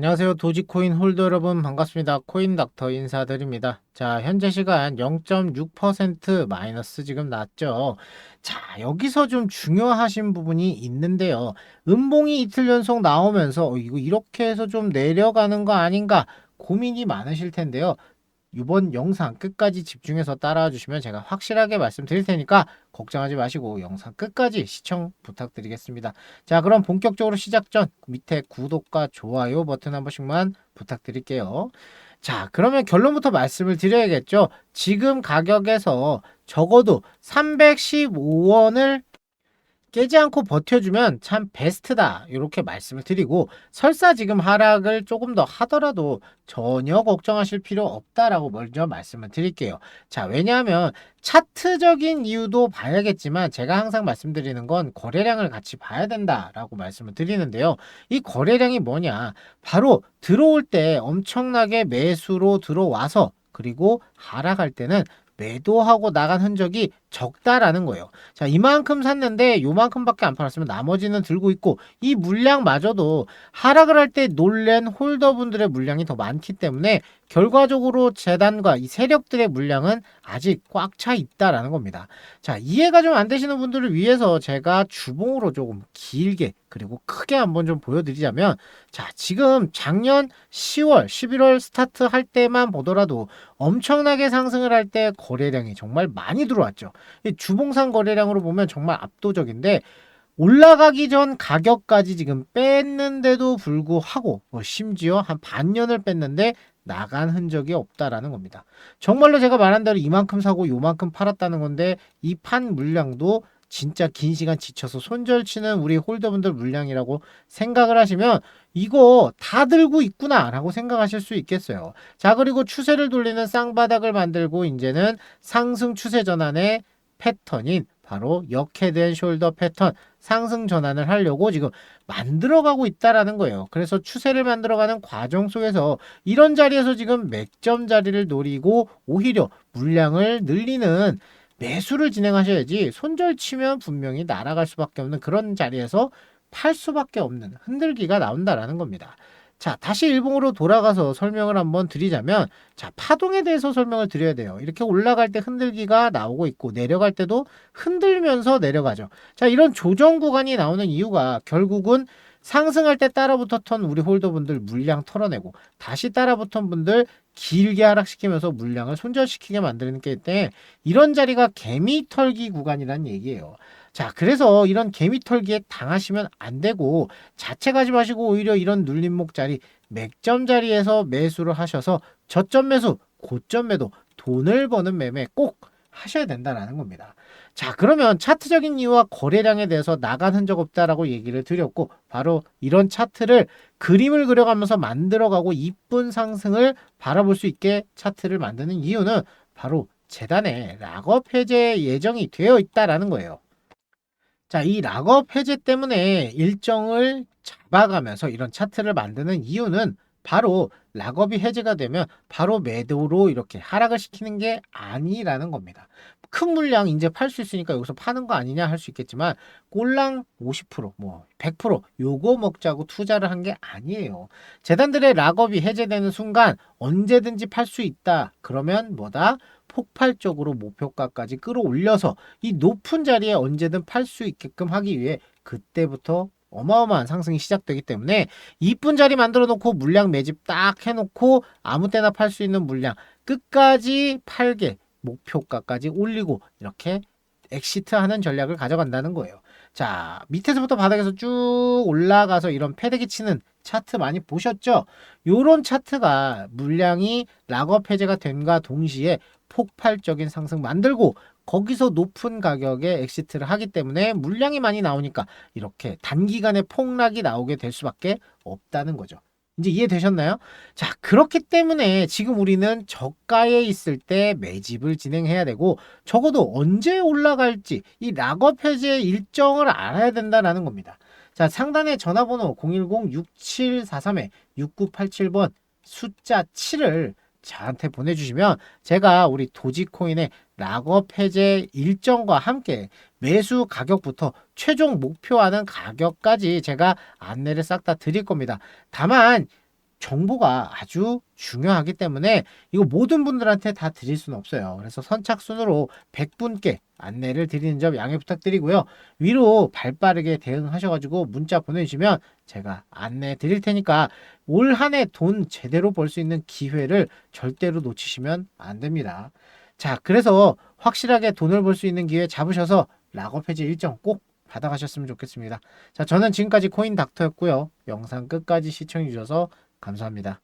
안녕하세요. 도지코인 홀더 여러분 반갑습니다. 코인 닥터 인사드립니다. 자, 현재 시간 0.6% 마이너스 지금 났죠. 자, 여기서 좀 중요하신 부분이 있는데요. 음봉이 이틀 연속 나오면서 어, 이거 이렇게 해서 좀 내려가는 거 아닌가 고민이 많으실 텐데요. 이번 영상 끝까지 집중해서 따라와 주시면 제가 확실하게 말씀드릴 테니까 걱정하지 마시고 영상 끝까지 시청 부탁드리겠습니다. 자, 그럼 본격적으로 시작 전 밑에 구독과 좋아요 버튼 한 번씩만 부탁드릴게요. 자, 그러면 결론부터 말씀을 드려야겠죠. 지금 가격에서 적어도 315원을 깨지 않고 버텨주면 참 베스트다. 이렇게 말씀을 드리고 설사 지금 하락을 조금 더 하더라도 전혀 걱정하실 필요 없다라고 먼저 말씀을 드릴게요. 자, 왜냐하면 차트적인 이유도 봐야겠지만 제가 항상 말씀드리는 건 거래량을 같이 봐야 된다라고 말씀을 드리는데요. 이 거래량이 뭐냐? 바로 들어올 때 엄청나게 매수로 들어와서 그리고 하락할 때는 매도하고 나간 흔적이 적다라는 거예요. 자, 이만큼 샀는데 요만큼밖에 안 팔았으면 나머지는 들고 있고 이 물량마저도 하락을 할 때 놀랜 홀더분들의 물량이 더 많기 때문에 결과적으로 재단과 이 세력들의 물량은 아직 꽉 차 있다라는 겁니다. 자, 이해가 좀 안 되시는 분들을 위해서 제가 주봉으로 조금 길게 그리고 크게 한번 좀 보여드리자면 자, 지금 작년 10월, 11월 스타트 할 때만 보더라도 엄청나게 상승을 할 때 거래량이 정말 많이 들어왔죠. 이 주봉상 거래량으로 보면 정말 압도적인데 올라가기 전 가격까지 지금 뺐는데도 불구하고 뭐 심지어 한 반년을 뺐는데 나간 흔적이 없다라는 겁니다. 정말로 제가 말한 대로 이만큼 사고 요만큼 팔았다는 건데 이 판 물량도 진짜 긴 시간 지쳐서 손절치는 우리 홀더분들 물량이라고 생각을 하시면 이거 다 들고 있구나 라고 생각하실 수 있겠어요. 자, 그리고 추세를 돌리는 쌍바닥을 만들고 이제는 상승 추세 전환의 패턴인 바로 역헤드앤 숄더 패턴 상승 전환을 하려고 지금 만들어가고 있다라는 거예요. 그래서 추세를 만들어가는 과정 속에서 이런 자리에서 지금 맥점 자리를 노리고 오히려 물량을 늘리는 매수를 진행하셔야지 손절 치면 분명히 날아갈 수밖에 없는 그런 자리에서 팔 수밖에 없는 흔들기가 나온다라는 겁니다. 자, 다시 일봉으로 돌아가서 설명을 한번 드리자면, 자, 파동에 대해서 설명을 드려야 돼요. 이렇게 올라갈 때 흔들기가 나오고 있고, 내려갈 때도 흔들면서 내려가죠. 자, 이런 조정 구간이 나오는 이유가 결국은 상승할 때 따라붙었던 우리 홀더분들 물량 털어내고, 다시 따라붙은 분들 길게 하락시키면서 물량을 손절시키게 만드는 게 때문에 이런 자리가 개미 털기 구간이라는 얘기예요. 자, 그래서 이런 개미털기에 당하시면 안 되고 자체 가지 마시고 오히려 이런 눌림목 자리, 맥점 자리에서 매수를 하셔서 저점 매수, 고점 매도, 돈을 버는 매매 꼭 하셔야 된다라는 겁니다. 자, 그러면 차트적인 이유와 거래량에 대해서 나간 흔적 없다라고 얘기를 드렸고, 바로 이런 차트를 그림을 그려가면서 만들어가고 이쁜 상승을 바라볼 수 있게 차트를 만드는 이유는 바로 재단에 락업 해제 예정이 되어 있다라는 거예요. 자, 이 락업 해제 때문에 일정을 잡아가면서 이런 차트를 만드는 이유는 바로 락업이 해제가 되면 바로 매도로 이렇게 하락을 시키는 게 아니라는 겁니다. 큰 물량 이제 팔 수 있으니까 여기서 파는 거 아니냐 할 수 있겠지만 꼴랑 50%, 뭐 100% 요거 먹자고 투자를 한 게 아니에요. 재단들의 락업이 해제되는 순간 언제든지 팔 수 있다. 그러면 뭐다? 폭발적으로 목표가까지 끌어올려서 이 높은 자리에 언제든 팔 수 있게끔 하기 위해 그때부터 어마어마한 상승이 시작되기 때문에 이쁜 자리 만들어 놓고 물량 매집 딱 해놓고 아무 때나 팔 수 있는 물량 끝까지 팔게 목표가까지 올리고 이렇게 엑시트 하는 전략을 가져간다는 거예요. 자, 밑에서부터 바닥에서 쭉 올라가서 이런 패대기 치는 차트 많이 보셨죠? 요런 차트가 물량이 락업 해제가 됨과 동시에 폭발적인 상승 만들고 거기서 높은 가격에 엑시트를 하기 때문에 물량이 많이 나오니까 이렇게 단기간에 폭락이 나오게 될 수밖에 없다는 거죠. 이제 이해되셨나요? 자, 그렇기 때문에 지금 우리는 저가에 있을 때 매집을 진행해야 되고 적어도 언제 올라갈지 이 락업 해제 일정을 알아야 된다라는 겁니다. 자, 상단에 전화번호 010-6743-6987번 숫자 7을 저한테 보내주시면 제가 우리 도지코인의 락업 해제 일정과 함께 매수 가격부터 최종 목표하는 가격까지 제가 안내를 싹 다 드릴 겁니다. 다만 정보가 아주 중요하기 때문에 이거 모든 분들한테 다 드릴 수는 없어요. 그래서 선착순으로 100분께 안내를 드리는 점 양해 부탁드리고요. 위로 발빠르게 대응하셔가지고 문자 보내주시면 제가 안내 드릴 테니까 올 한 해 돈 제대로 벌 수 있는 기회를 절대로 놓치시면 안 됩니다. 자, 그래서 확실하게 돈을 벌 수 있는 기회 잡으셔서 락업 해지 일정 꼭 받아가셨으면 좋겠습니다. 자, 저는 지금까지 코인 닥터였고요. 영상 끝까지 시청해주셔서 감사합니다.